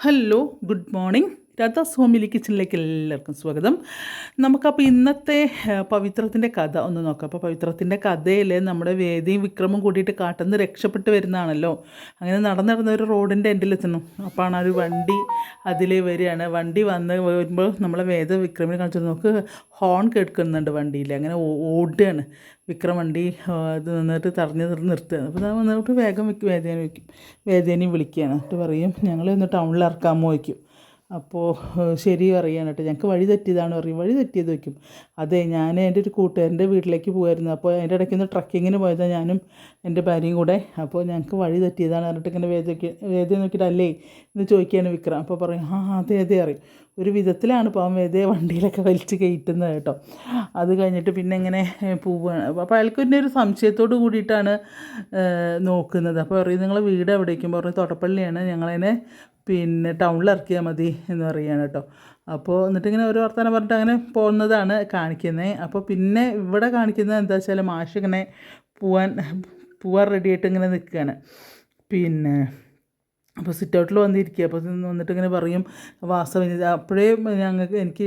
Hello good morning Radha's homely കിച്ചണിലേക്ക് എല്ലാവർക്കും സ്വാഗതം. നമുക്കപ്പോൾ ഇന്നത്തെ പവിത്രത്തിന്റെ കഥ ഒന്ന് നോക്കാം. അപ്പോൾ പവിത്രത്തിന്റെ കഥയിൽ നമ്മുടെ വേദിയും വിക്രമും കൂടിയിട്ട് കാട്ടിൽ നിന്ന് രക്ഷപ്പെട്ട് വരുന്നതാണല്ലോ. അങ്ങനെ നടന്ന് നടന്ന് ഒരു റോഡിന്റെ എൻഡിലെത്തുന്നു അപ്പോഴാണ് ആണ് ഒരു വണ്ടി അതിൽ വരികയാണ്. വണ്ടി വന്ന് വരുമ്പോൾ നമ്മളെ വേദ വിക്രമിനെ കാണിച്ചു. നോക്ക് ഹോൺ കേൾക്കുന്നുണ്ട് വണ്ടിയിൽ അങ്ങനെ ഓടുകയാണ്. വിക്രം വണ്ടി ഇത് നിന്നിട്ട് തടഞ്ഞ് നിർത്തുകയാണ് അപ്പോൾ വന്നിട്ട് വേഗം വേദേനെ വയ്ക്കും വേദേനെയും വിളിക്കുകയാണ്. എന്നിട്ട് പറയും ഞങ്ങൾ ഒന്ന് ടൗണിൽ ഇറക്കാമോ വയ്ക്കും അപ്പോൾ ശരി പറയാനായിട്ട് ഞങ്ങൾക്ക് വഴി തെറ്റിയതാണ് പറയും. വഴി തെറ്റിയത് വയ്ക്കും അതെ ഞാൻ എന്റെ ഒരു കൂട്ടുകാരന്റെ വീട്ടിലേക്ക് പോകുമായിരുന്നു അപ്പോൾ അതിന്റെ ഇടയ്ക്ക് ഒന്ന് ട്രക്കിങ്ങിന് പോയതാണ് ഞാനും എന്റെ ഭാര്യയും കൂടെ. അപ്പോൾ ഞങ്ങൾക്ക് വഴി തെറ്റിയതാണ് പറഞ്ഞിട്ട് ഇങ്ങനെ വേദയ്ക്ക് വേദ നോക്കിയിട്ട് അല്ലേ എന്ന് ചോദിക്കുകയാണ് വിക്രം. അപ്പോൾ പറയും ആ അതെ അതെ അറിയും ഒരു വിധത്തിലാണ് പാവം വേദയെ വണ്ടിയിലൊക്കെ വലിച്ച് കയറ്റുന്നത് കേട്ടോ. അത് കഴിഞ്ഞിട്ട് പിന്നെ ഇങ്ങനെ പോവുകയാണ് അപ്പോൾ അയാൾക്ക് പിന്നെ ഒരു സംശയത്തോട് കൂടിയിട്ടാണ് നോക്കുന്നത്. അപ്പോൾ പറയും നിങ്ങളെ വീട് എവിടേക്കും പറഞ്ഞു തോട്ടപ്പള്ളിയാണ്. ഞങ്ങളതിനെ പിന്നെ ടൗണിൽ ഇറക്കിയാൽ മതി എന്ന് പറയുകയാണ് കേട്ടോ. അപ്പോൾ എന്നിട്ട് ഇങ്ങനെ ഒരു വർത്തമാനം പറഞ്ഞിട്ട് അങ്ങനെ പോകുന്നതാണ് കാണിക്കുന്നത്. അപ്പോൾ പിന്നെ ഇവിടെ കാണിക്കുന്നത് എന്താ വെച്ചാൽ മാഷിങ്ങനെ പോവാൻ പോവാൻ റെഡിയായിട്ട് ഇങ്ങനെ നിൽക്കുകയാണ്. പിന്നെ അപ്പോൾ സിറ്റ് ഔട്ടിൽ വന്നിരിക്കുക അപ്പോൾ വന്നിട്ട് ഇങ്ങനെ പറയും വാസവൻ അപ്പോഴേ ഞങ്ങൾക്ക് എനിക്ക്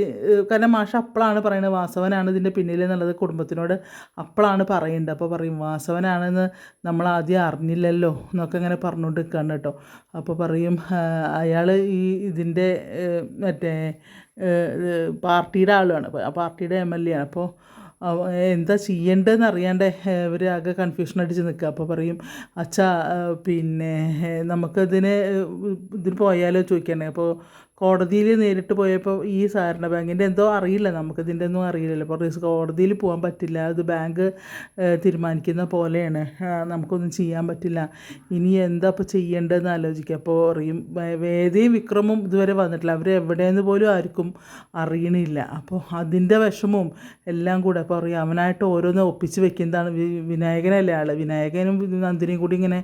കാരണം മാഷ അപ്പോഴാണ് പറയുന്നത് വാസവനാണ് ഇതിന്റെ പിന്നിൽ എന്നുള്ളത് കുടുംബത്തിനോട് അപ്പോഴാണ് പറയേണ്ടത്. അപ്പോൾ പറയും വാസവനാണെന്ന് നമ്മൾ ആദ്യം അറിഞ്ഞില്ലല്ലോ എന്നൊക്കെ ഇങ്ങനെ പറഞ്ഞുകൊണ്ട് നിൽക്കുകയാണ് കേട്ടോ. അപ്പോൾ പറയും അയാൾ ഈ ഇതിന്റെ മറ്റേ പാർട്ടിയുടെ ആളുമാണ് അപ്പോൾ ആ പാർട്ടിയുടെ എം എൽ എ ആണ്. അപ്പോൾ എന്താ ചെയ്യേണ്ടതെന്ന് അറിയാണ്ട് ഇവർ ആകെ കൺഫ്യൂഷൻ അടിച്ച് നിൽക്കുക അപ്പോൾ പറയും അച്ഛാ പിന്നെ നമുക്കതിന് ഇതിന് പോയാലോ? ചോദിക്കണേ. അപ്പോൾ കോടതിയിൽ നേരിട്ട് പോയപ്പോൾ ഈ സഹകരണ ബാങ്കിന്റെ എന്തോ അറിയില്ല. നമുക്കിതിന്റെ ഒന്നും അറിയില്ലല്ലോ. അപ്പോൾ റിസ്ക് കോടതിയിൽ പോകാൻ പറ്റില്ല. അത് ബാങ്ക് തീരുമാനിക്കുന്ന പോലെയാണ്. നമുക്കൊന്നും ചെയ്യാൻ പറ്റില്ല. ഇനി എന്താ ഇപ്പോൾ ചെയ്യേണ്ടതെന്ന് ആലോചിക്കുക. അപ്പോൾ അറിയും. വേദയും വിക്രമും ഇതുവരെ വന്നിട്ടില്ല. അവർ എവിടെയെന്ന് പോലും ആർക്കും അറിയണില്ല. അപ്പോൾ അതിന്റെ വിഷമവും എല്ലാം കൂടെ അപ്പോൾ അറിയാം. അവനായിട്ട് ഓരോന്ന് ഒപ്പിച്ച് വെക്കുന്നതാണ് വിനായകനല്ലേ ആൾ വിനായകനും നന്ദിനിയും കൂടി ഇങ്ങനെ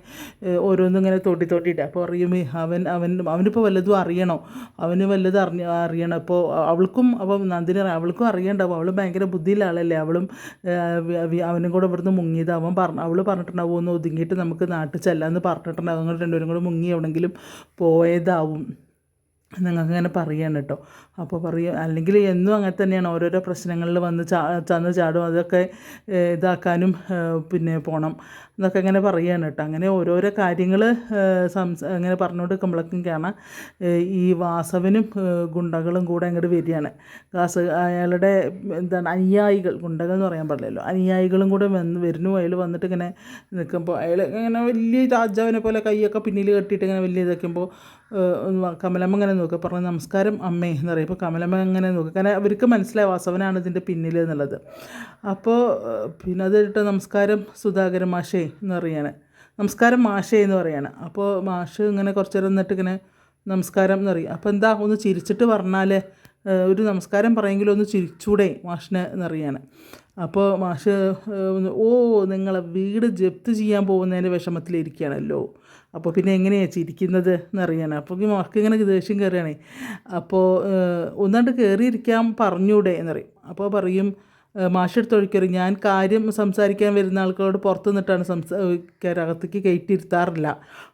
ഓരോന്നും ഇങ്ങനെ തൊട്ടി തൊട്ടിയിട്ട്. അപ്പോൾ അറിയും അവൻ അവൻ അവനിപ്പോൾ വല്ലതും അറിയണോ? അവന് വല്ലത് അറിഞ്ഞ അറിയണം. അപ്പോൾ അവൾക്കും അപ്പം നന്ദിനി അവൾക്കും അറിയണ്ടാവും. അവൾ ഭയങ്കര ബുദ്ധിയുള്ള ആളല്ലേ. അവളും അവനും കൂടെ ഇവിടുന്ന് മുങ്ങിയത്. അവൻ പറഞ്ഞു അവൾ പറഞ്ഞിട്ടുണ്ടാവും ഒന്ന് ഒതുങ്ങിയിട്ട് നമുക്ക് നാട്ടിൽ ചെല്ലാമെന്ന് പറഞ്ഞിട്ടുണ്ടാവും. അങ്ങനെ രണ്ടുപേരും കൂടെ മുങ്ങി എവിടെയെങ്കിലും പോയതാവും. നിങ്ങൾക്ക് അങ്ങനെ പറയാണ് കേട്ടോ. അപ്പോൾ പറയും അല്ലെങ്കിൽ എന്നും അങ്ങനെ തന്നെയാണ്. ഓരോരോ പ്രശ്നങ്ങളിൽ വന്ന് ചാ ചന്ന് ചാടും. അതൊക്കെ ഇതാക്കാനും പിന്നെ പോകണം എന്നൊക്കെ ഇങ്ങനെ പറയുകയാണ് കേട്ടോ. അങ്ങനെ ഓരോരോ കാര്യങ്ങൾ സംസ അങ്ങനെ പറഞ്ഞുകൊണ്ട് നിൽക്കുമ്പോഴേക്കും കാണാം ഈ വാസവനും ഗുണ്ടകളും കൂടെ അങ്ങോട്ട് വരികയാണ് ഗാസ് അയാളുടെ എന്താണ് അനുയായികൾ ഗുണ്ടകൾ എന്ന് പറയാൻ പാടില്ലല്ലോ. അനുയായികളും കൂടെ വന്ന് വരുന്നു. അയാൾ വന്നിട്ട് ഇങ്ങനെ നിൽക്കുമ്പോൾ അയാൾ ഇങ്ങനെ വലിയ രാജാവിനെ പോലെ കൈയൊക്കെ പിന്നിൽ കെട്ടിയിട്ട് ഇങ്ങനെ വലിയ ഇതൊക്കെ കമലമ്മ ഇങ്ങനെ നോക്കുക. പറഞ്ഞു നമസ്കാരം അമ്മേ എന്ന് പറയും അപ്പോൾ കമലമ്മ അങ്ങനെ നോക്കി. കാരണം അവർക്ക് മനസ്സിലായി വാസവനാണ് ഇതിന്റെ പിന്നിൽ എന്നുള്ളത്. അപ്പോൾ പിന്നെ അത് കേട്ടോ നമസ്കാരം സുധാകരൻ മാഷേ എന്ന് പറയാണ്. നമസ്കാരം മാഷേ എന്ന് പറയാണ്. അപ്പോൾ മാഷ് ഇങ്ങനെ കുറച്ച് നേരം നിന്നിട്ട് ഇങ്ങനെ നമസ്കാരം എന്ന് പറയും. അപ്പോൾ എന്താ ഒന്ന് ചിരിച്ചിട്ട് പറഞ്ഞാൽ ഒരു നമസ്കാരം പറയെങ്കിലും ഒന്ന് ചിരിച്ചൂടെ മാഷിനെ എന്നറിയാണ് അപ്പോൾ മാഷ് ഓ നിങ്ങളെ വീട് ജപ്തി ചെയ്യാൻ പോകുന്നതിന്റെ വിഷമത്തിലിരിക്കുകയാണല്ലോ. അപ്പോൾ പിന്നെ എങ്ങനെയാണ് ചിരിക്കുന്നത് എന്നറിയാൻ അപ്പോൾ ഈ മാർക്ക് ഇങ്ങനെ ദേഷ്യം കയറുകയാണേ. അപ്പോൾ ഒന്നാണ്ട് കയറിയിരിക്കാൻ പറഞ്ഞൂടെ എന്നറിയും. അപ്പോൾ പറയും മാഷെടുത്തൊഴിക്കറി ഞാൻ കാര്യം സംസാരിക്കാൻ വരുന്ന ആൾക്കാരോട് പുറത്ത് നിന്നിട്ടാണ് സംസാ അകത്തേക്ക് കയറ്റിയിരുത്താറില്ല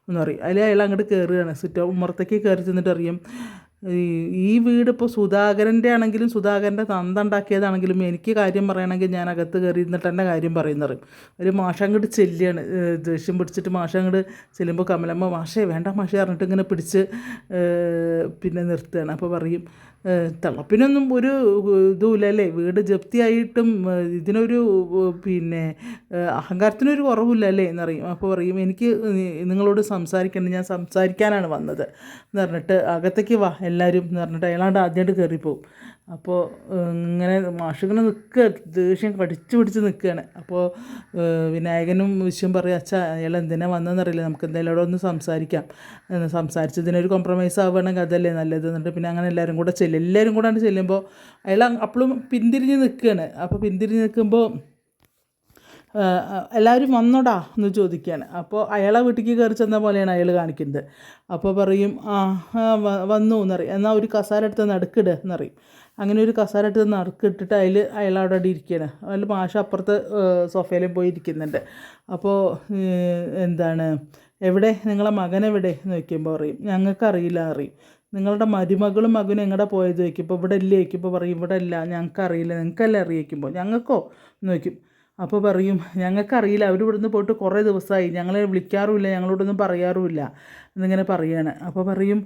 എന്ന് പറയും. അതിൽ അയാൾ അങ്ങോട്ട് കയറുകയാണ്. സിറ്റോ ഉമ്മറത്തേക്ക് കയറി ചെന്നിട്ട് അറിയും ഈ വീടിപ്പോൾ സുധാകരന്റെ ആണെങ്കിലും സുധാകരന്റെ തന്ത ഉണ്ടാക്കിയതാണെങ്കിലും എനിക്ക് കാര്യം പറയണമെങ്കിൽ ഞാൻ അകത്ത് കയറി ഇരുന്നിട്ട് തന്നെ കാര്യം പറയുന്നത് ഒരു മാഷ അങ്ങോട്ട് ചെല്ലുകയാണ്. ദേഷ്യം പിടിച്ചിട്ട് മാഷ അങ്ങോട്ട് ചെല്ലുമ്പോൾ കമലമ്മ മാഷേ വേണ്ട മാഷേ പറഞ്ഞിട്ട് ഇങ്ങനെ പിടിച്ച് പിന്നെ നിർത്തുകയാണ്. അപ്പോൾ പറയും തിളപ്പിനൊന്നും ഒരു ഇതുമില്ല അല്ലേ? വീട് ജപ്തിയായിട്ടും ഇതിനൊരു പിന്നെ അഹങ്കാരത്തിനൊരു കുറവില്ല അല്ലേ? എന്നറിയും അപ്പോൾ പറയും എനിക്ക് നിങ്ങളോട് സംസാരിക്കണം ഞാൻ സംസാരിക്കാനാണ് വന്നത്. എന്ന് പറഞ്ഞിട്ട് അകത്തേക്ക് വാ എല്ലാവരും എന്ന് പറഞ്ഞിട്ട് അയാളാണ്ട് ആദ്യമായിട്ട് കയറിപ്പോവും അപ്പോൾ ഇങ്ങനെ മാഷിങ്ങനെ നിൽക്കുക ദേഷ്യം കടിച്ചു പിടിച്ച് നിൽക്കുകയാണ് അപ്പോൾ വിനായകനും വിശ്വം പറയുക അച്ഛാ അയാൾ എന്തിനാ വന്നതെന്നറിയില്ല നമുക്ക് എന്തായാലും അവിടെ ഒന്ന് സംസാരിക്കാം. സംസാരിച്ചതിനൊരു കോംപ്രമൈസ് ആവുകയാണെങ്കിൽ അതല്ലേ നല്ലത് എന്നിട്ട് പിന്നെ അങ്ങനെ എല്ലാവരും കൂടെ ചെല്ലും. എല്ലാവരും കൂടെ ചെല്ലുമ്പോൾ അയാൾ അപ്പോഴും പിന്തിരിഞ്ഞ് നിൽക്കുകയാണ് അപ്പോൾ പിന്തിരിഞ്ഞ് നിൽക്കുമ്പോൾ എല്ലാവരും വന്നോടാ എന്ന് ചോദിക്കുകയാണ്. അപ്പോൾ അയാളെ വീട്ടിലേക്ക് കയറി ചെന്ന പോലെയാണ് അയാൾ കാണിക്കുന്നത്. അപ്പോൾ പറയും ആ വന്നു എന്നറിയും എന്നാൽ ഒരു കസാര എടുത്ത് നടുക്കിട് എന്നറിയും അങ്ങനെ ഒരു കസാര എടുത്ത് നടക്കിട്ടിട്ട് അതിൽ അയാൾ അവിടെ ഇരിക്കുകയാണ്. അതിൽ മാഷ അപ്പുറത്ത് സോഫയിലും പോയി ഇരിക്കുന്നുണ്ട്. അപ്പോൾ എന്താണ് എവിടെ? നിങ്ങളെ മകൻ എവിടെ? എന്ന് ചോദിക്കുമ്പോൾ പറയും ഞങ്ങൾക്കറിയില്ല അറിയും നിങ്ങളുടെ മരുമകളും മകനും എങ്ങടെ പോയത്? ചോദിക്കും ഇപ്പോൾ ഇവിടെ ഇല്ലേ ചോദിക്കുമ്പോൾ പറയും ഇവിടെ ഇല്ല ഞങ്ങൾക്കറിയില്ല. നിങ്ങൾക്കല്ലേ അറിയിക്കുമ്പോൾ ഞങ്ങൾക്കോ? എന്ന് ചോദിക്കും. അപ്പോൾ പറയും ഞങ്ങൾക്കറിയില്ല അവർ ഇവിടുന്ന് പോയിട്ട് കുറേ ദിവസമായി ഞങ്ങളെ വിളിക്കാറുമില്ല ഞങ്ങളോടൊന്നും പറയാറുമില്ല. എന്നിങ്ങനെ പറയാണ്. അപ്പോൾ പറയും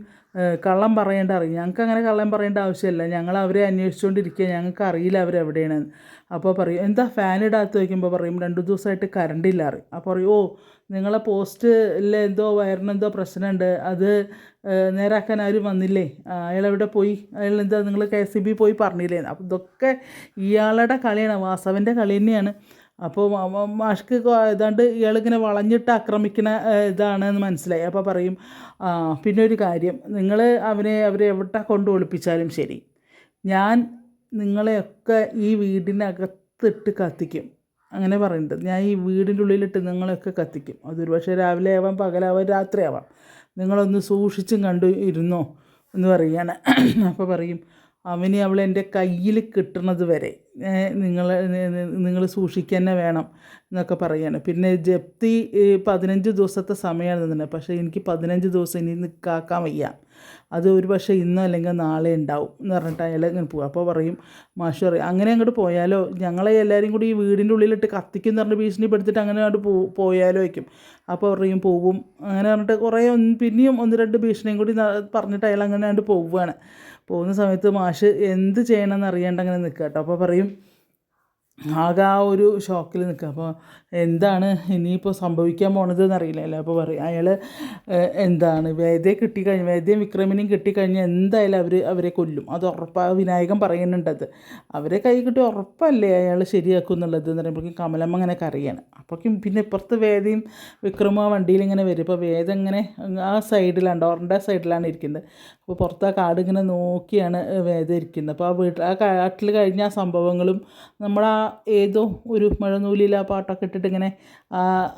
കള്ളം പറയേണ്ട അറിയും ഞങ്ങൾക്ക് അങ്ങനെ കള്ളം പറയേണ്ട ആവശ്യമില്ല. ഞങ്ങൾ അവരെ അന്വേഷിച്ചുകൊണ്ടിരിക്കുക ഞങ്ങൾക്ക് അറിയില്ല അവരെവിടെയാണ്. അപ്പോൾ പറയും എന്താ ഫാൻ ഇടാത്ത? വയ്ക്കുമ്പോൾ പറയും രണ്ട് ദിവസമായിട്ട് കറണ്ട് ഇല്ല അറിയും അപ്പോൾ പറയും ഓ നിങ്ങളെ പോസ്റ്റിൽ എന്തോ വയറിനെന്തോ പ്രശ്നമുണ്ട്. അത് നേരാക്കാൻ ആരും വന്നില്ലേ? അയാളെവിടെ പോയി? അയാൾ എന്താ നിങ്ങൾ കെ എസ് ബി പോയി പറഞ്ഞില്ലേ അപ്പോൾ ഇതൊക്കെ ഇയാളുടെ കളിയാണ്. വാസവന്റെ കളി തന്നെയാണ്. അപ്പോൾ മാഷ്ക്ക് ഏതാണ്ട് ഇയാളിങ്ങനെ വളഞ്ഞിട്ട് ആക്രമിക്കുന്ന ഇതാണ് ഇതാണെന്ന് മനസ്സിലായി. അപ്പോൾ പറയും പിന്നെ ഒരു കാര്യം. നിങ്ങൾ അവനെ അവരെ എവിടെ കൊണ്ട് ഒളിപ്പിച്ചാലും ശരി. ഞാൻ നിങ്ങളെയൊക്കെ ഈ വീടിനകത്തിട്ട് കത്തിക്കും. അങ്ങനെ പറയുന്നുണ്ട് ഞാൻ ഈ വീടിന്റെ ഉള്ളിലിട്ട് നിങ്ങളെയൊക്കെ കത്തിക്കും. അതൊരു പക്ഷേ രാവിലെ ആവാം പകലാവാം രാത്രിയാവാം നിങ്ങളൊന്ന് സൂക്ഷിച്ചും കണ്ടു ഇരുന്നോ എന്ന് പറയുകയാണ് അപ്പോൾ പറയും അവന് അവൾ എന്റെ കയ്യിൽ കിട്ടുന്നത് വരെ. നിങ്ങൾ നിങ്ങൾ സൂക്ഷിക്കുക തന്നെ വേണം എന്നൊക്കെ പറയാണ്. പിന്നെ ജപ്തി പതിനഞ്ച് ദിവസത്തെ സമയമാണ് തന്നെ. പക്ഷേ എനിക്ക് പതിനഞ്ച് ദിവസം ഇനി നിൽക്കാക്കാൻ വയ്യ. അത് ഒരു പക്ഷേ ഇന്നോ അല്ലെങ്കിൽ നാളെ ഉണ്ടാവും എന്ന് പറഞ്ഞിട്ട് അയാൾ ഇങ്ങനെ പോകും അപ്പോൾ പറയും മാഷ് പറയും അങ്ങനെ അങ്ങോട്ട് പോയാലോ? ഞങ്ങളെ എല്ലാവരും കൂടി ഈ വീടിന്റെ ഉള്ളിലിട്ട് കത്തിക്കും എന്ന് പറഞ്ഞിട്ട് പെടുത്തിട്ട് അങ്ങനെ അങ്ങോട്ട് പോ പോയാലോ? വയ്ക്കും അപ്പോൾ പറയും പോവും അങ്ങനെ പറഞ്ഞിട്ട് കുറേ പിന്നെയും ഒന്ന് രണ്ട് ഭീഷണിയും കൂടി പറഞ്ഞിട്ട് അയാൾ അങ്ങനെ അങ്ങോട്ട് പോവുകയാണ്. പോകുന്ന സമയത്ത് മാഷ് എന്ത് ചെയ്യണമെന്ന് അറിയാണ്ട് അങ്ങനെ നിൽക്കുക കേട്ടോ. അപ്പോൾ പറയും ആകെ ആ ഒരു ഷോക്കിൽ നിൽക്കുക അപ്പോൾ എന്താണ് ഇനിയിപ്പോൾ സംഭവിക്കാൻ പോണത് എന്നറിയില്ലല്ലോ അപ്പോൾ പറയും അയാൾ എന്താണ് വേദയെ കിട്ടിക്കഴിഞ്ഞ് വേദയും വിക്രമിനെയും കിട്ടിക്കഴിഞ്ഞാൽ എന്തായാലും അവർ അവരെ കൊല്ലും. അത് ഉറപ്പാണ് വിനായകൻ പറയുന്നുണ്ടത് അവരെ കൈ കിട്ടി ഉറപ്പല്ലേ അയാൾ ശരിയാക്കും എന്നുള്ളത് എന്ന് പറയുമ്പോഴേക്കും കമലമ്മ അങ്ങനെ കറിയാണ് അപ്പോഴേക്കും പിന്നെ ഇപ്പുറത്ത് വേദയും വിക്രമും ആ വണ്ടിയിൽ ഇങ്ങനെ വരും. ഇപ്പോൾ വേദ ഇങ്ങനെ ആ സൈഡിലാണ് ഡോറിന്റെ സൈഡിലാണ് ഇരിക്കുന്നത്. അപ്പോൾ പുറത്ത് ആ കാട് ഇങ്ങനെ നോക്കിയാണ് വേദം ഇരിക്കുന്നത്. അപ്പോൾ ആ വീട്ടിൽ ആ കാട്ടിൽ കഴിഞ്ഞ ആ സംഭവങ്ങളും നമ്മൾ ആ ഏതോ ഒരു മഴനൂലിൽ ആ പാട്ടൊക്കെ ഇട്ടിട്ട് ഇങ്ങനെ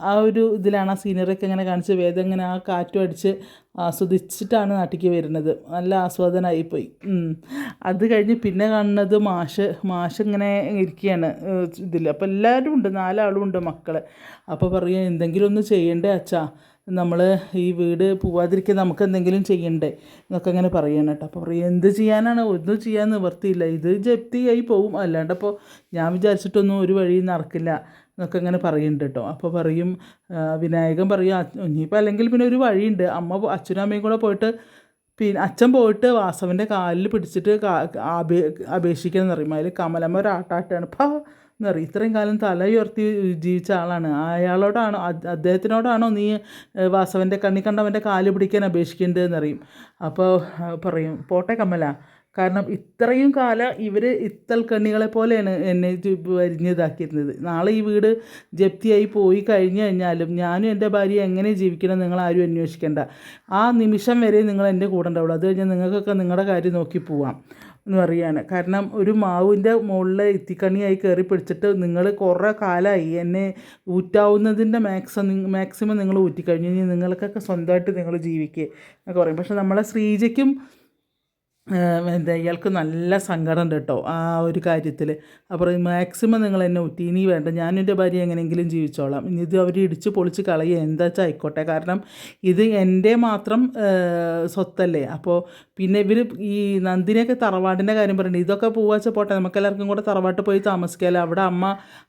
ആ ഒരു ഇതിലാണ് ആ സീനറിയൊക്കെ ഇങ്ങനെ കാണിച്ച് വേദം ഇങ്ങനെ ആ കാറ്റും അടിച്ച് ആസ്വദിച്ചിട്ടാണ് നാട്ടിലേക്ക് വരുന്നത്. നല്ല ആസ്വാദനമായിപ്പോയി അത് കഴിഞ്ഞ് പിന്നെ കാണുന്നത് മാഷ് മാഷ് ഇങ്ങനെ ഇരിക്കുകയാണ് ഇതിൽ അപ്പോൾ എല്ലാവരും ഉണ്ട് നാലാളും ഉണ്ട് മക്കൾ അപ്പോൾ പറയുക എന്തെങ്കിലും ഒന്ന് ചെയ്യണ്ടേ അച്ഛാ? നമ്മൾ ഈ വീട് പോവാതിരിക്കാൻ നമുക്ക് എന്തെങ്കിലും ചെയ്യണ്ടേ? എന്നൊക്കെ അങ്ങനെ പറയണം കേട്ടോ. അപ്പോൾ പറയും എന്ത് ചെയ്യാനാണ്? ഒന്നും ചെയ്യാൻ നിവർത്തിയില്ല. ഇത് ജപ്തിയായി പോവും. അല്ലാണ്ടപ്പോൾ ഞാൻ വിചാരിച്ചിട്ടൊന്നും ഒരു വഴിയും നടക്കില്ല. എന്നൊക്കെ ഇങ്ങനെ പറയുന്നുണ്ട് കേട്ടോ. അപ്പോൾ പറയും വിനായകൻ പറയും "അ- ഇനിയിപ്പോൾ അല്ലെങ്കിൽ പിന്നെ ഒരു വഴിയുണ്ട്. അമ്മ അച്ഛനും അമ്മയും കൂടെ പോയിട്ട് പിന്നെ അച്ഛൻ പോയിട്ട് വാസവന്റെ കാലിൽ പിടിച്ചിട്ട് അപേ അപേക്ഷിക്കണം എന്ന് പറയും. അതിൽ കമലമ്മ ഒരു ആട്ടാട്ടാണ്. പാ എന്ന് പറയും ഇത്രയും കാലം തല ഉയർത്തി ജീവിച്ച ആളാണ്. അയാളോടാണോ അദ്- അദ്ദേഹത്തിനോടാണോ നീ വാസവന്റെ കണ്ണി കണ്ടവന്റെ കാൽ പിടിക്കാൻ അപേക്ഷിക്കേണ്ടത് എന്നറിയും അപ്പോൾ പറയും പോട്ടെ കമല. കാരണം ഇത്രയും കാലം ഇവർ ഇത്തൽ കണ്ണികളെ പോലെയാണ് എന്നെ വരിഞ്ഞതാക്കിയിരുന്നത് നാളെ ഈ വീട് ജപ്തിയായി പോയി കഴിഞ്ഞു കഴിഞ്ഞാലും ഞാനും എന്റെ ഭാര്യ എങ്ങനെ ജീവിക്കണം നിങ്ങൾ ആരും അന്വേഷിക്കേണ്ട. ആ നിമിഷം വരെ നിങ്ങൾ എന്റെ കൂടെ ഉണ്ടാവുള്ളൂ. അത് കഴിഞ്ഞാൽ നിങ്ങൾക്കൊക്കെ നിങ്ങളുടെ കാര്യം നോക്കി പോവാം. എന്ന് പറയുകയാണ് കാരണം ഒരു മാവിന്റെ മുകളിൽ ഇത്തിക്കണിയായി കയറി പിടിച്ചിട്ട് നിങ്ങൾ കുറേ കാലമായി എന്നെ ഊറ്റാവുന്നതിന്റെ മാക്സിമം മാക്സിമം നിങ്ങൾ ഊറ്റിക്കഴിഞ്ഞു. ഇനി നിങ്ങൾക്കൊക്കെ സ്വന്തമായിട്ട് നിങ്ങൾ ജീവിക്കുക എന്നൊക്കെ പറയും. പക്ഷെ നമ്മളെ ശ്രീജയ്ക്കും എന്താ ഇയാൾക്ക് നല്ല സങ്കടം കേട്ടോ ആ ഒരു കാര്യത്തിൽ അപ്പോൾ മാക്സിമം നിങ്ങൾ എന്നെ ഊറ്റി ഇനി വേണ്ട ഞാൻ എന്റെ ഭാര്യ എങ്ങനെയെങ്കിലും ജീവിച്ചോളാം. ഇനി ഇത് അവർ ഇടിച്ച് പൊളിച്ച് കളയുക എന്താ വെച്ചാൽ ആയിക്കോട്ടെ. കാരണം ഇത് എന്റെ മാത്രം സ്വത്തല്ലേ. അപ്പോൾ പിന്നെ ഇവർ ഈ നന്ദിനിയൊക്കെ തറവാടിന്റെ കാര്യം പറയുന്നുണ്ട്. ഇതൊക്കെ പോവാച്ച പോട്ടെ നമുക്കെല്ലാവർക്കും കൂടെ തറവാട്ട് പോയി താമസിക്കാമല്ലോ അവിടെ അമ്മ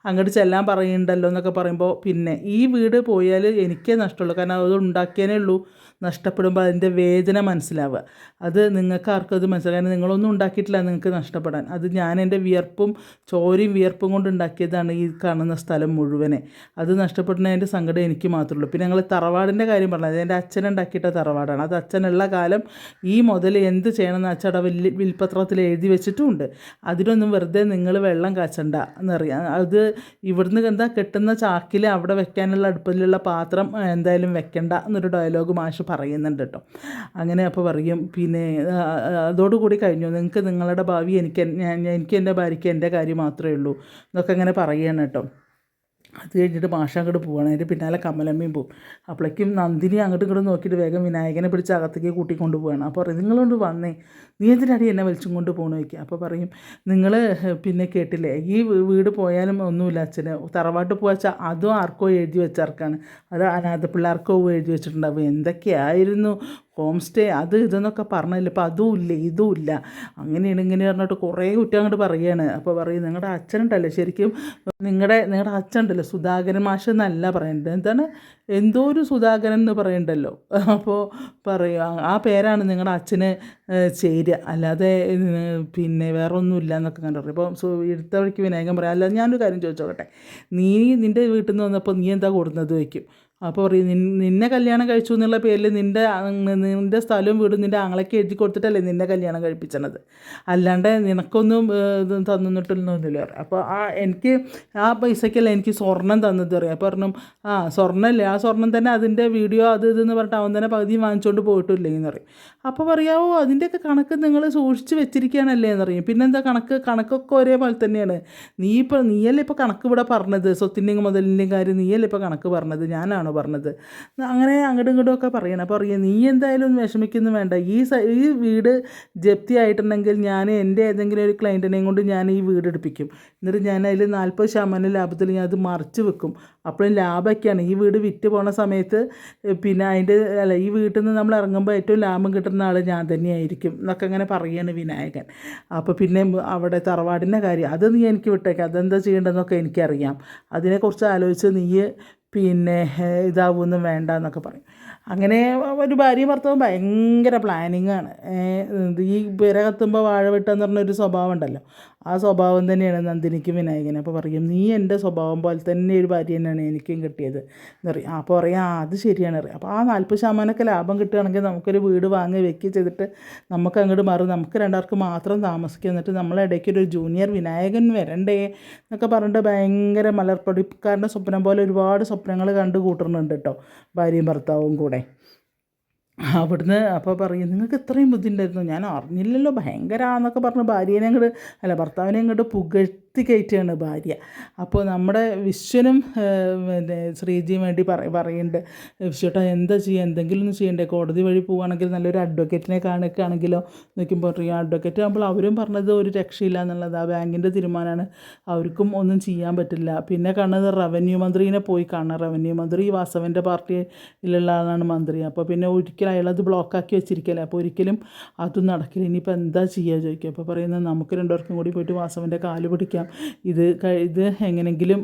അങ്ങോട്ട് ചെല്ലാൻ പറയുന്നുണ്ടല്ലോ എന്നൊക്കെ പറയുമ്പോൾ പിന്നെ ഈ വീട് പോയാൽ എനിക്കേ നഷ്ടമുള്ളൂ. കാരണം അത് ഉണ്ടാക്കിയേ ഉള്ളൂ. നഷ്ടപ്പെടുമ്പോൾ അതിന്റെ വേദന മനസ്സിലാവുക. അത് നിങ്ങൾക്ക് ആർക്കും അത് മനസ്സിലാവുക കാരണം നിങ്ങളൊന്നും ഉണ്ടാക്കിയിട്ടില്ല നിങ്ങൾക്ക് നഷ്ടപ്പെടാൻ. അത് ഞാൻ എന്റെ വിയർപ്പും ചോരയും വിയർപ്പും കൊണ്ട് ഉണ്ടാക്കിയതാണ് ഈ കാണുന്ന സ്ഥലം മുഴുവനെ. അത് നഷ്ടപ്പെടുന്നതിന്റെ സങ്കടം എനിക്ക് മാത്രമേ ഉള്ളൂ. പിന്നെ ഞങ്ങൾ തറവാടിന്റെ കാര്യം പറഞ്ഞത്. എന്റെ അച്ഛൻ ഉണ്ടാക്കിയിട്ട തറവാടാണ്. അത് അച്ഛനുള്ള കാലം ഈ മുതൽ എന്ത് ചെയ്യണമെന്ന് അവിടെ വലിയ വിൽപത്രത്തിൽ എഴുതി വെച്ചിട്ടുമുണ്ട് അതിനൊന്നും വെറുതെ നിങ്ങൾ വെള്ളം കാച്ചണ്ട എന്നറിയാം. അത് ഇവിടുന്ന് എന്താ കെട്ടുന്ന ചാക്കിൽ അവിടെ വെക്കാനുള്ള അടുപ്പിലുള്ള പാത്രം എന്തായാലും വെക്കണ്ട എന്നൊരു ഡയലോഗ് മാഷ് പറയുന്നുണ്ട് കേട്ടോ. അങ്ങനെ അപ്പോൾ പറയും പിന്നെ അതോടുകൂടി കഴിഞ്ഞു. നിങ്ങൾക്ക് നിങ്ങളുടെ ഭാവി എനിക്ക് എനിക്ക് എന്റെ ഭാര്യയ്ക്ക് എന്റെ കാര്യം മാത്രമേ ഉള്ളൂ. എന്നൊക്കെ അങ്ങനെ പറയുകയാണ് കേട്ടോ. അത് കഴിഞ്ഞിട്ട് മാഷ അങ്ങോട്ട് പോവാണ്. അതിന്റെ പിന്നാലെ കമലമ്മയും പോവും. അപ്പോഴേക്കും നന്ദിനി അങ്ങോട്ടും ഇങ്ങോട്ടും നോക്കിയിട്ട് വേഗം വിനായകനെ പിടിച്ച് അകത്തേക്ക് കൂട്ടിക്കൊണ്ട് പോവുകയാണ് അപ്പോൾ പറയും നിങ്ങളോട് വന്നേ. നീ എന്തിനാടി എന്നെ വലിച്ചും കൊണ്ട് പോകണ വയ്ക്കുക അപ്പോൾ പറയും നിങ്ങൾ പിന്നെ കേട്ടില്ലേ? ഈ വീട് പോയാലും ഒന്നുമില്ല അച്ഛന്. തറവാട്ട് പോവാച്ചാൽ അതും ആർക്കോ എഴുതി വെച്ചാർക്കാണ് അത് അനാഥ പിള്ളേർക്കോ എഴുതി വെച്ചിട്ടുണ്ടാവും. എന്തൊക്കെയായിരുന്നു ഹോം സ്റ്റേ അത് ഇതെന്നൊക്കെ പറഞ്ഞില്ല ഇപ്പം അതും ഇല്ല ഇതും ഇല്ല അങ്ങനെയാണ് ഇങ്ങനെ പറഞ്ഞിട്ട് കുറേ കുറ്റം അങ്ങോട്ട് പറയുകയാണ് അപ്പോൾ പറയും നിങ്ങളുടെ അച്ഛനുണ്ടല്ലോ ശരിക്കും. നിങ്ങളുടെ നിങ്ങളുടെ അച്ഛൻ ഉണ്ടല്ലോ സുധാകരൻ മാഷ് എന്നല്ല പറയേണ്ടത്. എന്താണ്? എന്തോ ഒരു സുധാകരൻ എന്ന് പറയണ്ടല്ലോ. അപ്പോൾ പറയുക ആ പേരാണ് നിങ്ങളുടെ അച്ഛന് ചേരുക. അല്ലാതെ പിന്നെ വേറെ ഒന്നുമില്ല എന്നൊക്കെ കണ്ടു പറയും. ഇപ്പോൾ എടുത്ത വഴിക്ക് വിനായകൻ പറയാം അല്ലാതെ ഞാനൊരു കാര്യം ചോദിച്ചോട്ടെ നീ നിന്റെ വീട്ടിൽ നിന്ന് വന്നപ്പോൾ നീ എന്താ കൊടുക്കുന്നത് വയ്ക്കും അപ്പോൾ പറയും നിന്നെ കല്യാണം കഴിച്ചു എന്നുള്ള പേരിൽ നിന്റെ നിന്റെ സ്ഥലവും വീടും നിന്റെ ആങ്ങളൊക്കെ എഴുതി കൊടുത്തിട്ടല്ലേ നിന്നെ കല്യാണം കഴിപ്പിച്ചത് അല്ലാണ്ട് നിനക്കൊന്നും തന്നിട്ടൊന്നുമില്ല അപ്പോൾ ആ എനിക്ക് ആ പൈസയ്ക്കല്ല എനിക്ക് സ്വർണം തന്നത് അറിയാം അപ്പോൾ പറഞ്ഞു ആ സ്വർണമല്ലേ ആ സ്വർണം തന്നെ അതിന്റെ വീഡിയോ അത് ഇതെന്ന് പറഞ്ഞിട്ട് അവൻ തന്നെ പകുതി വാങ്ങിച്ചുകൊണ്ട് പോയിട്ടില്ലേ എന്ന് പറയും. അപ്പോൾ പറയാമോ അതിന്റെയൊക്കെ കണക്ക് നിങ്ങൾ സൂക്ഷിച്ച് വെച്ചിരിക്കുകയാണല്ലേ എന്ന് പറയും. പിന്നെന്താ കണക്ക്? കണക്കൊക്കെ ഒരേപോലെ തന്നെയാണ്. നീ ഇപ്പോൾ നീയല്ലേ ഇപ്പോൾ കണക്ക് ഇവിടെ പറഞ്ഞത്? സ്വത്തിന്റെയും മുതലിന്റെയും കാര്യം നീയല്ലേ ഇപ്പോൾ കണക്ക് പറഞ്ഞത്? ഞാനാണോ പറഞ്ഞത്. അങ്ങനെ അങ്ങോട്ടും ഇങ്ങോട്ടും ഒക്കെ പറയണം. അപ്പോൾ പറയുക നീ എന്തായാലും വിഷമിക്കുന്നു വേണ്ട. ഈ ഈ വീട് ജപ്തി ആയിട്ടുണ്ടെങ്കിൽ ഞാൻ എന്റെ ഏതെങ്കിലും ഒരു ക്ലയന്റിനെയും കൊണ്ട് ഞാൻ ഈ വീട് എടുപ്പിക്കും. എന്നിട്ട് ഞാൻ അതിൽ നാൽപ്പത് ശതമാനം ലാഭത്തിൽ ഞാൻ അത് മറിച്ച് വെക്കും. അപ്പോഴും ലാഭമൊക്കെയാണ്. ഈ വീട് വിറ്റ് പോണ സമയത്ത് പിന്നെ അതിന്റെ അല്ല ഈ വീട്ടിൽ നിന്ന് നമ്മൾ ഇറങ്ങുമ്പോൾ ഏറ്റവും ലാഭം കിട്ടുന്ന ആൾ ഞാൻ തന്നെയായിരിക്കും എന്നൊക്കെ അങ്ങനെ പറയുകയാണ് വിനായകൻ. അപ്പോൾ പിന്നെ അവിടെ തറവാടിന്റെ കാര്യം അത് നീ എനിക്ക് വിട്ടേക്കാം. അതെന്താ ചെയ്യേണ്ടതെന്നൊക്കെ എനിക്കറിയാം. അതിനെക്കുറിച്ച് ആലോചിച്ച് നീ പിന്നെ ഇതാവുമൊന്നും വേണ്ട എന്നൊക്കെ പറയും. അങ്ങനെ ഒരു ഭാര്യയും ഭർത്താവും ഭയങ്കര പ്ലാനിങ്ങാണ് ഈ പുര കത്തുമ്പോൾ വാഴ വെട്ടെന്ന് പറഞ്ഞൊരു സ്വഭാവം ഉണ്ടല്ലോ. ആ സ്വഭാവം തന്നെയാണ് നന്ദിനിക്കും വിനായകനും. അപ്പോൾ പറയും നീ എന്റെ സ്വഭാവം പോലെ തന്നെ ഒരു ഭാര്യ തന്നെയാണ് എനിക്കും കിട്ടിയത്. എന്ന് പറയും. അപ്പോൾ പറയാം അത് ശരിയാണ്. അറിയാം അപ്പോൾ ആ നാൽപ്പത് ശതമാനമൊക്കെ ലാഭം കിട്ടുകയാണെങ്കിൽ നമുക്കൊരു വീട് വാങ്ങി വെക്കി ചെയ്തിട്ട് നമുക്ക് അങ്ങോട്ട് മാറും. നമുക്ക് രണ്ടാൾക്ക് മാത്രം താമസിക്കുക എന്നിട്ട് നമ്മളെ ഇടയ്ക്ക് ഒരു ജൂനിയർ വിനായകൻ വരണ്ടേ എന്നൊക്കെ പറഞ്ഞിട്ട് ഭയങ്കര മലർപ്പടിക്കാരന്റെ സ്വപ്നം പോലെ ഒരുപാട് സ്വപ്നങ്ങൾ കണ്ടു കൂട്ടുന്നുണ്ട് കേട്ടോ ഭാര്യയും ഭർത്താവും കൂടെ. അവിടുന്ന് അപ്പോൾ പറയും നിങ്ങൾക്ക് ഇത്രയും ബുദ്ധി ഞാൻ അറിഞ്ഞില്ലല്ലോ ഭയങ്കര എന്നൊക്കെ പറഞ്ഞ് ഭാര്യേനെ അങ്ങോട്ട് അല്ല ഭർത്താവിനെ അങ്ങോട്ട് പുകഴ്ത്തി കയറ്റുകയാണ് ഭാര്യ. അപ്പോൾ നമ്മുടെ വിശ്വനും പിന്നെ ശ്രീജിയും വേണ്ടി പറ പറയുന്നുണ്ട് വിശ്വട്ട എന്താ ചെയ്യുക എന്തെങ്കിലും ഒന്ന് ചെയ്യണ്ടേ? കോടതി വഴി പോവുകയാണെങ്കിൽ നല്ലൊരു അഡ്വക്കേറ്റിനെ കാണിക്കുകയാണെങ്കിലോ നിൽക്കുമ്പോൾ അറിയാം അഡ്വക്കേറ്റ് ആകുമ്പോൾ അവരും പറഞ്ഞത് ഒരു രക്ഷയില്ല എന്നുള്ളത് ആ ബാങ്കിന്റെ തീരുമാനമാണ്. അവർക്കും ഒന്നും ചെയ്യാൻ പറ്റില്ല. പിന്നെ കാണുന്നത് റവന്യൂ മന്ത്രിനെ പോയി കാണാം റവന്യൂ മന്ത്രി വാസവന്റെ പാർട്ടിയിലുള്ള ആളാണ് മന്ത്രി. അപ്പോൾ പിന്നെ ഒരിക്കലും അയാളത് ബ്ലോക്കാക്കി വെച്ചിരിക്കല്ലേ? അപ്പോൾ ഒരിക്കലും അതും നടക്കില്ല. ഇനിയിപ്പോൾ എന്താ ചെയ്യുക ചോദിക്കുക അപ്പോൾ പറയുന്നത് നമുക്ക് രണ്ടുപേർക്കും കൂടി പോയിട്ട് വാസവന്റെ കാൽ പിടിക്കാം. ഇത് ഇത് എങ്ങനെങ്കിലും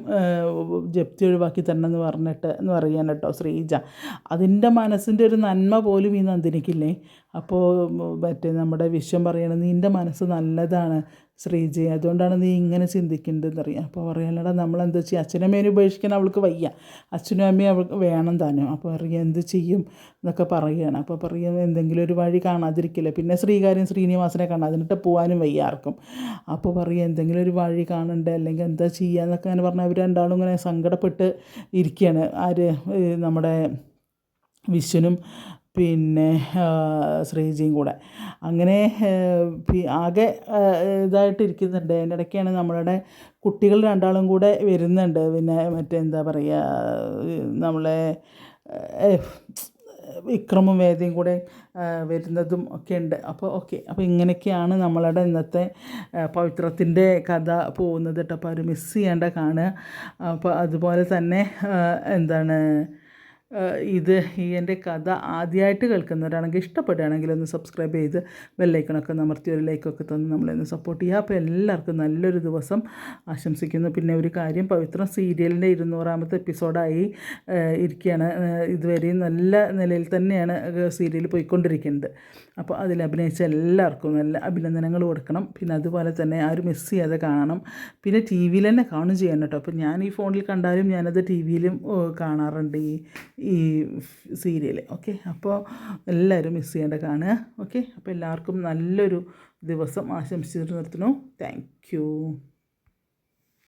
ജപ്തി ഒഴിവാക്കി തരണം എന്ന് പറഞ്ഞിട്ട് എന്ന് പറയാൻ കേട്ടോ ശ്രീജ. അതിന്റെ മനസ്സിന്റെ ഒരു നന്മ പോലും ഈ നന്ദിനിക്കില്ലേ? അപ്പോൾ മറ്റേ നമ്മുടെ വിശ്വം പറയണത് നിന്റെ മനസ്സ് നല്ലതാണ് ശ്രീജി. അതുകൊണ്ടാണ് നീ ഇങ്ങനെ ചിന്തിക്കേണ്ടതെന്ന് അറിയാം അപ്പോൾ നമ്മൾ എന്താ ചെയ്യുക അച്ഛനമ്മേനെ ഉപേക്ഷിക്കാൻ അവൾക്ക് വയ്യ. അച്ഛനും അമ്മയും അവൾക്ക് വേണം താനും. അപ്പോൾ അറിയാം എന്ത് ചെയ്യും? എന്നൊക്കെ പറയുകയാണ് അപ്പോൾ പറയും എന്തെങ്കിലും ഒരു വഴി കാണാതിരിക്കില്ല? പിന്നെ ശ്രീകാര്യം ശ്രീനിവാസനെ കാണാതിട്ട് പോകാനും വയ്യ ആർക്കും. അപ്പോൾ പറയും എന്തെങ്കിലും ഒരു വഴി കാണണ്ടേ? അല്ലെങ്കിൽ എന്താ ചെയ്യുക എന്നൊക്കെ അങ്ങനെ പറഞ്ഞാൽ അവർ രണ്ടാളും ഇങ്ങനെ സങ്കടപ്പെട്ട് ഇരിക്കുകയാണ് ആര്? നമ്മുടെ വിശ്വനും പിന്നെ ശ്രീജിയും കൂടെ. അങ്ങനെ ആകെ ഇതായിട്ടിരിക്കുന്നുണ്ട്. അതിന്റെ ഇടയ്ക്കാണ് നമ്മളുടെ കുട്ടികൾ രണ്ടാളും കൂടെ വരുന്നുണ്ട്. പിന്നെ മറ്റേ എന്താ പറയുക നമ്മളെ വിക്രമും വേദയും കൂടെ വരുന്നതും ഒക്കെ ഉണ്ട്. അപ്പോൾ ഓക്കെ. അപ്പോൾ ഇങ്ങനെയൊക്കെയാണ് നമ്മളുടെ ഇന്നത്തെ പവിത്രത്തിന്റെ കഥ പോകുന്നത് കേട്ടോ. അപ്പോൾ അവർ മിസ് ചെയ്യേണ്ട കാണുക. അപ്പോൾ അതുപോലെ തന്നെ എന്താണ് ഇത് ഈ എന്റെ കഥ ആദ്യമായിട്ട് കേൾക്കുന്നവരാണെങ്കിൽ ഇഷ്ടപ്പെടുകയാണെങ്കിൽ ഒന്ന് സബ്സ്ക്രൈബ് ചെയ്ത് ബെല്ലൈക്കണൊക്കെ നമർത്തി ഒരു ലൈക്കൊക്കെ തന്ന് നമ്മളൊന്ന് സപ്പോർട്ട് ചെയ്യുക. അപ്പോൾ എല്ലാവർക്കും നല്ലൊരു ദിവസം ആശംസിക്കുന്നു. പിന്നെ ഒരു കാര്യം പവിത്രം സീരിയലിന്റെ ഇരുന്നൂറാമത്തെ എപ്പിസോഡായി ഇരിക്കുകയാണ്. ഇതുവരെയും നല്ല നിലയിൽ തന്നെയാണ് സീരിയൽ പോയിക്കൊണ്ടിരിക്കുന്നത്. അപ്പോൾ അതിൽ അഭിനയിച്ച എല്ലാവർക്കും നല്ല അഭിനന്ദനങ്ങൾ കൊടുക്കണം. പിന്നെ അതുപോലെ തന്നെ ആരും മിസ് ചെയ്യാതെ കാണണം. പിന്നെ ടി വിയിൽ തന്നെ കാണും ചെയ്യാൻ കേട്ടോ. അപ്പോൾ ഞാൻ ഈ ഫോണിൽ കണ്ടാലും ഞാനത് ടി വിയിലും കാണാറുണ്ട്. ഈ ഈ സീരിയൽ ഓക്കെ? അപ്പോൾ എല്ലാവരും മിസ് ചെയ്യേണ്ട കാണുക. ഓക്കെ? അപ്പോൾ എല്ലാവർക്കും നല്ലൊരു ദിവസം ആശംസിച്ചിട്ട് നിർത്തുന്നു. താങ്ക്